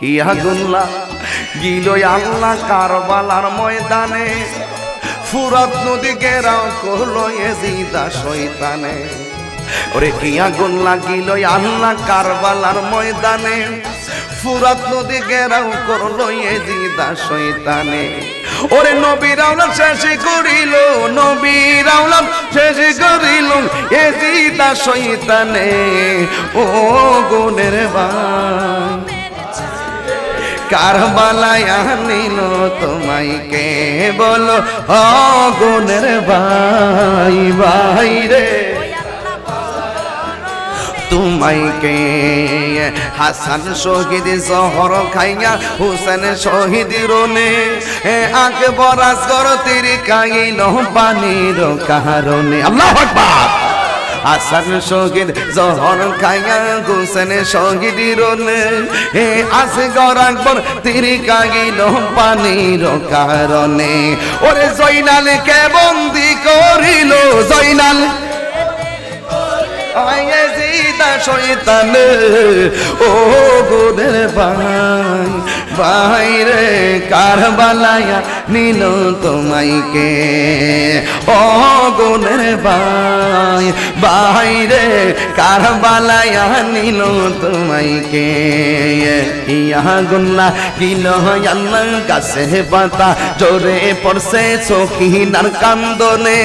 কি আগুনলা গিলই আল্লাহ কারবালার ময়দানে। ফুরাত নদী গেরাও করল এজিদা শৈতানে ওরে কি আগুন লাগিল আল্লাহ কারবালার ময়দানে। ফুরাত নদী গেরাও করল এজিদা শৈতানে ওরে নবী রাউলাম শেষ করিল নবী রাউলাম শেষ করিল এজিদা শৈতানে ও গুণের বাই কারবালায় আনিল তোমায় কে বলো অগুনের ভাই ভাই রে। তোমায় কে হাসান শহীদ জহর খাইয়া, হুসেন শহীদ রোনে আকবর আসগর তিরি কাইল পানির কারণে। আল্লাহ আকবার। হাসান শহীদ জহর খাইয়া হুসেন শহীদ এ হে আসগর পর তিরি কাইল পানির কারণে। ওরে জয়নাল কে বন্দি করিল, জয়নাল আয়েজিদা শয়তান, ও গোদের ভাই ভাই রে কারবালায়া নিল তোমাইকে। ও গোদের ভাই ভাই রে কারবালায়া নিল তোমাইকে। ইয়া গুন্না কিল আল্লাহ কাছে পাতা জোরে পড়ছে সখিনার কান্দনে।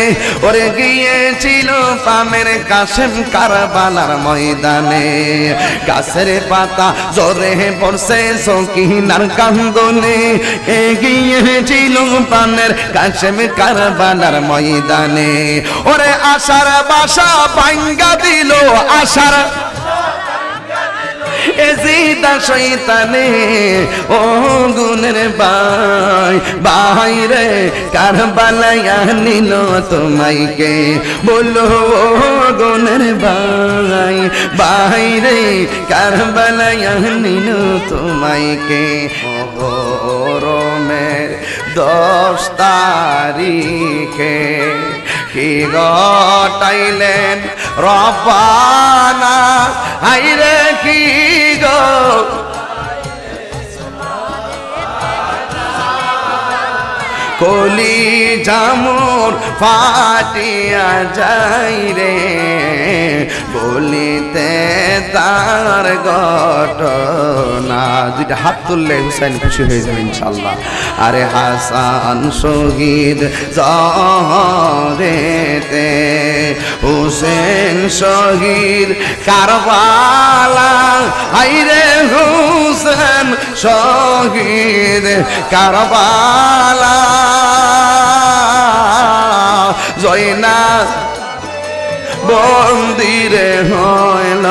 ওরে গিয়েছিল পামের কাশেম কারবালার ময়দানে। গাছের পাতা জোরে পড়ছে সকিনার কান্দনে। এগিয়েছিল পানের কাশেম কারবালার ময়দানে। ওরে আশার বাসা ভাঙ্গা দিল আশার এজিদা শৈতানে ও গুনের বাই বাই রে, কারবালায়া নিল তোমাইকে। বলো ও গুনের বাই বাই রে, কারবালায়া নিল তোমাইকে। রমের দশ তারিখে কি গটাইলেন রবানা আইরে কি গো? কলি জামুর ফাটিয়া যাই রে বলিতে তার ঘটনা দুইটা হাত তুললে হুসাইন খুশি হয়ে যাবে ইনশাল্লাহ আরে হাসান শহীদ জহরেতে হুসেন শহীদ কারবালা আইরে হুসেন শহীদ কারবালা। জয়না বন্দিরে হইল।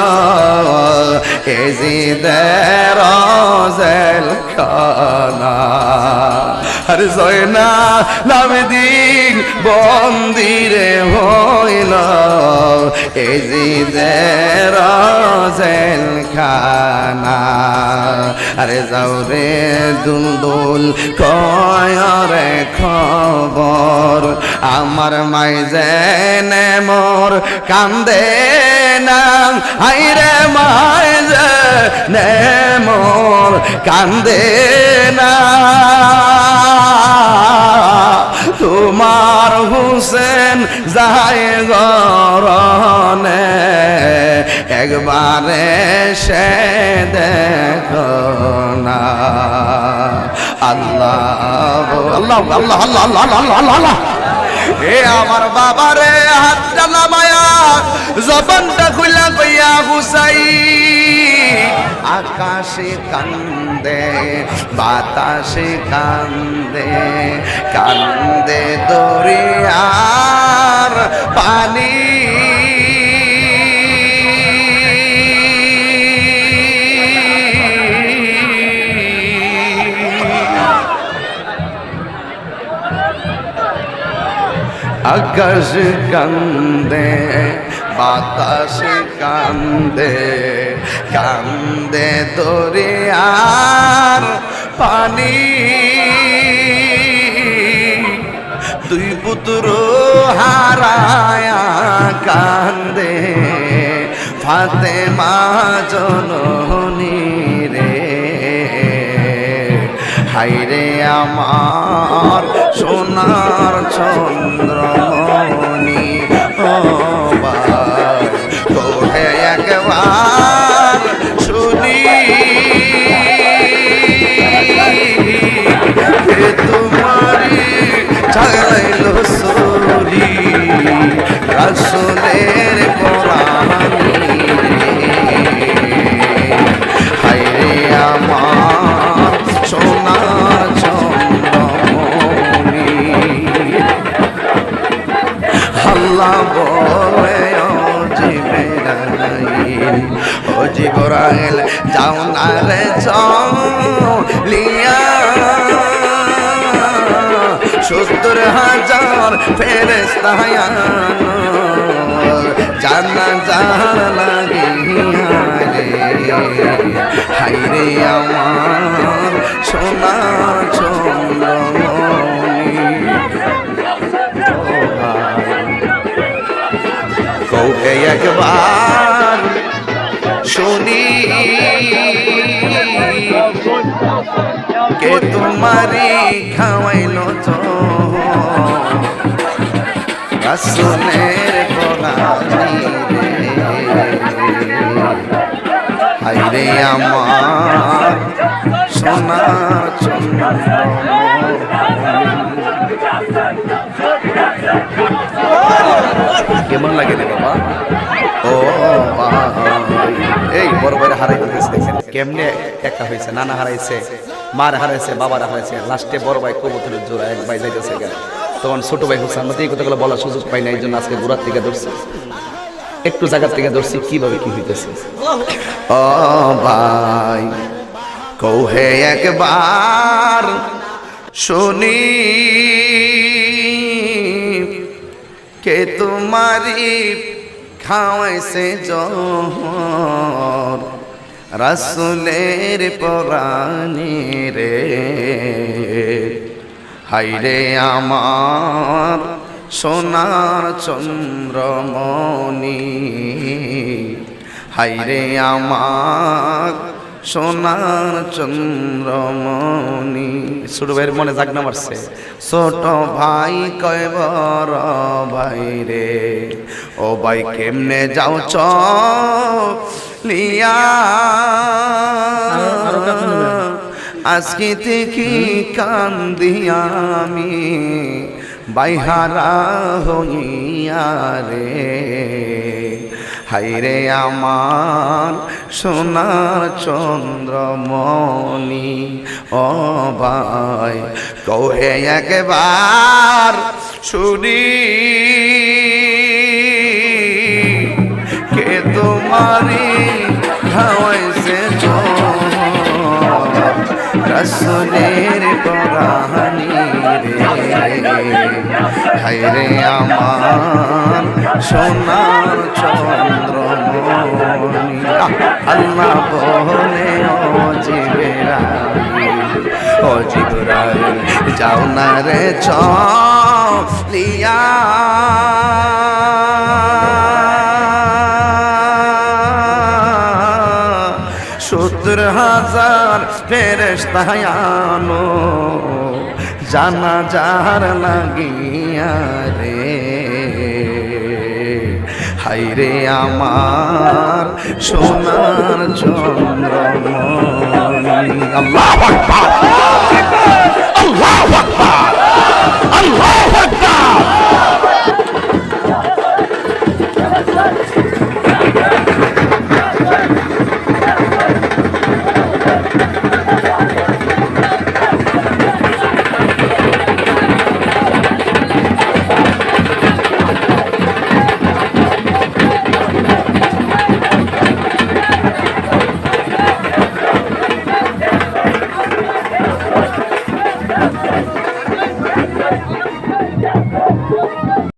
এজিদের জেল খানা। আরে জয়না লামদিন বন্দিরে হইল। এজিদের জেল খানা আরে যাও রে দুলদুল কয়রে খবর। আমার মাই জেনে মোর, কান্দে না, হাইরে মাই জেনে মোর, কান্দে না। তোমার হুসেন যায় গরনে একবারে সে দেখো না। আল্লাহ আল্লাহ আল্লাহ আল্লাহ আল্লাহ আল্লাহ আল্লাহ এ আমার বাবারে হাতটা মায়া জবানটা খুলা কইয়া হুসাইন আকাশে কান্দে বাতাসে কান্দে কান্দে দরিয়ার পানি। আকাশ কান্দে বাতাস কান্দে কান্দে দরিয়ার পানি। দুই পুত্র হারায়া কান্দে, ফাতেমা জননী রে। হাইরে আমার সোনার চন্দ্রমণি জিবরাইল যাও না রে সত্তর হাজার ফেরেস্তা জানা জান লাগিয়া রে। হাইরে আমার সোনা কে তোমারি খাওয়াইল তো। রে। হাইরে আমার সোনা কেমন লাগে রে বাবা? ও এই বড় বড় হারাই কেমনে একা হয়েছে, নানা হারাইছে। মার হারাইছে, বাবার হারাইছে। লাস্টে বড় ভাই কবুতরের জোড়া এক ভাই যাইতেছে গা তখন ছোট ভাই হোসেন আমরা তো এই কথাগুলো বলার সুযোগ পাই না এই জন্য আজকে ঘোরার থেকে ধরছি। একটু জায়গার থেকে ধরছি, কীভাবে কি হইতেছে। ও ভাই, কৌহে একবার শুনি, কে তোমারি খাওয়াইছে জহর রাসুলের পরাণী রে। হাইরে আমার সোনার চন্দ্রমণি। হাইরে আমার সোনার চন্দ্রমণি। ছোট ভাইয়ের মনে জাগনা মারছে ছোট ভাই কয় বড় ভাই রে। ও ভাই কেমনে যাও চ লিয়া। আজকে থেকে কান্দি আমি বাইহারা হইয়া রে। হাইরে আমার সোনার চন্দ্রমণি ও ভাই কহে একবার শুনি। তোমারি খাওয়াইছে রসুলের পরাহানি রে। হাইরে আমার সোনার চন্দ্রমণি। আল্লাহ বলে জিবেরাই ও যাও না রে চলিয়া। সত্তর হাজার ফেরেস্তায়ানো জানা যার লাগিয়া রে। হাইরে আমার সোনার চন্দ্র আল্লাহ